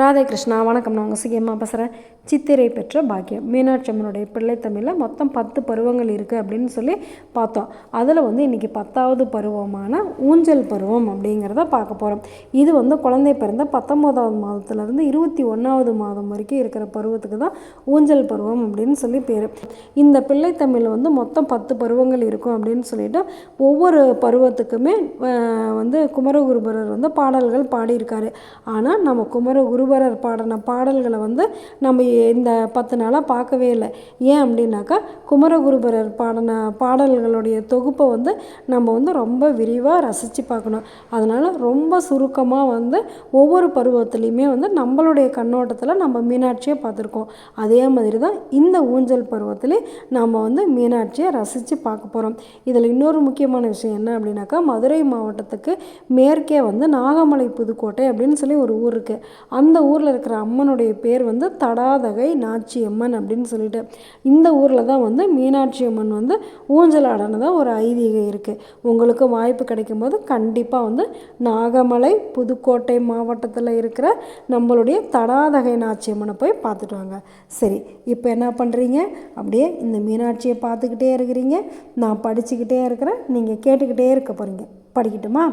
ராதே கிருஷ்ணா வணக்கம். நான் உங்கள் சிஎம்மா பேசுகிறேன் சித்திரை பெற்ற பாக்கியம். மீனாட்சி அம்மனுடைய பிள்ளை தமிழில் மொத்தம் பத்து பருவங்கள் இருக்குது அப்படின்னு சொல்லி பார்த்தோம். அதில் வந்து இன்றைக்கி பத்தாவது பருவமான ஊஞ்சல் பருவம் அப்படிங்கிறத பார்க்க போகிறோம் இது வந்து குழந்தை பிறந்த பத்தொம்போதாவது மாதத்துலேருந்து இருபத்தி ஒன்றாவது மாதம் வரைக்கும் இருக்கிற பருவத்துக்கு தான் ஊஞ்சல் பருவம் அப்படின்னு சொல்லி பேர். இந்த பிள்ளை தமிழ் வந்து மொத்தம் பத்து பருவங்கள் இருக்கும் அப்படின்னு சொல்லிட்டு ஒவ்வொரு பருவத்துக்குமே வந்து குமரகுருபரர் வந்து பாடல்கள் பாடியிருக்காரு. ஆனால் நம்ம குருவரர் பாடின பாடல்களை வந்து நம்ம இந்த பத்து நாளாக பார்க்கவே இல்லை. ஏன் அப்படின்னாக்கா குமரகுருபரர் பாடின பாடல்களுடைய தொகுப்பை வந்து நம்ம வந்து ரொம்ப விரிவாக ரசித்து பார்க்கணும். அதனால் ரொம்ப சுருக்கமாக வந்து ஒவ்வொரு பருவத்துலேயுமே வந்து நம்மளுடைய கண்ணோட்டத்தில் நம்ம மீனாட்சியை பார்த்துருக்கோம். அதே மாதிரி தான் இந்த ஊஞ்சல் பருவத்திலே நம்ம வந்து மீனாட்சியை ரசித்து பார்க்க போகிறோம் இதில் இன்னொரு முக்கியமான விஷயம் என்ன அப்படின்னாக்கா மதுரை மாவட்டத்துக்கு மேற்கே வந்து நாகமலை புதுக்கோட்டை அப்படின்னு சொல்லி ஒரு ஊர் இருக்குது அந்த ஊரில் இருக்கிற அம்மனுடைய பேர் வந்து தடாதகை நாச்சி அம்மன் அப்படின்னு சொல்லிட்டு. இந்த ஊரில் தான் வந்து மீனாட்சி அம்மன் வந்து ஊஞ்சல் ஒரு ஐதீகம் இருக்குது உங்களுக்கு வாய்ப்பு கிடைக்கும் போது கண்டிப்பாக வந்து நாகமலை புதுக்கோட்டை மாவட்டத்தில் இருக்கிற நம்மளுடைய தடாதகை நாச்சி அம்மனை போய் பார்த்துட்டு வாங்க. சரி இப்போ என்ன பண்ணுறீங்க அப்படியே இந்த மீனாட்சியை பார்த்துக்கிட்டே இருக்கிறீங்க. நான் படிச்சுக்கிட்டே இருக்கிறேன். நீங்கள் கேட்டுக்கிட்டே இருக்க போகிறீங்க படிக்கட்டுமா?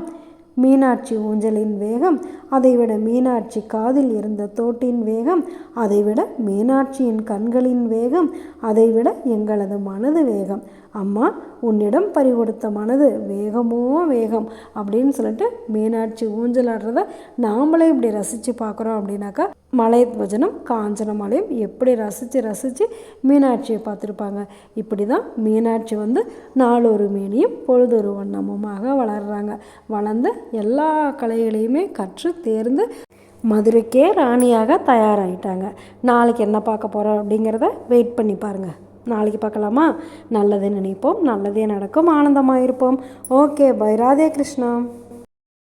மீனாட்சி ஊஞ்சலின் வேகம் அதைவிட மீனாட்சி காதில் இருந்த தோட்டின் வேகம் அதைவிட மீனாட்சியின் கண்களின் வேகம் அதைவிட எங்களது மனது வேகம். அம்மா உன்னிடம் பறிகொடுத்த மனது வேகமோ வேகம் அப்படின்னு சொல்லிட்டு மீனாட்சி ஊஞ்சல் ஆடுறத நாமளே இப்படி ரசித்து பார்க்குறோம் அப்படின்னாக்கா மலைத்வஜனம் காஞ்சனமலையும் எப்படி ரசித்து ரசித்து மீனாட்சியை பார்த்துருப்பாங்க. இப்படி தான் மீனாட்சி வந்து நாளொரு மீனியும் பொழுதொரு வண்ணமுமாக வளர்கிறாங்க வளர்ந்து எல்லா கலைகளையுமே கற்று தேர்ந்து மதுரைக்கே ராணியாக தயாராகிட்டாங்க நாளைக்கு என்ன பார்க்க போகிறோம் அப்படிங்கிறத வெயிட் பண்ணி பாருங்கள் நாளைக்கு பார்க்கலாமா? நல்லதே நினைப்போம் நல்லதே நடக்கும் ஆனந்தமாக இருப்போம் ஓகே பை ராதே கிருஷ்ணா.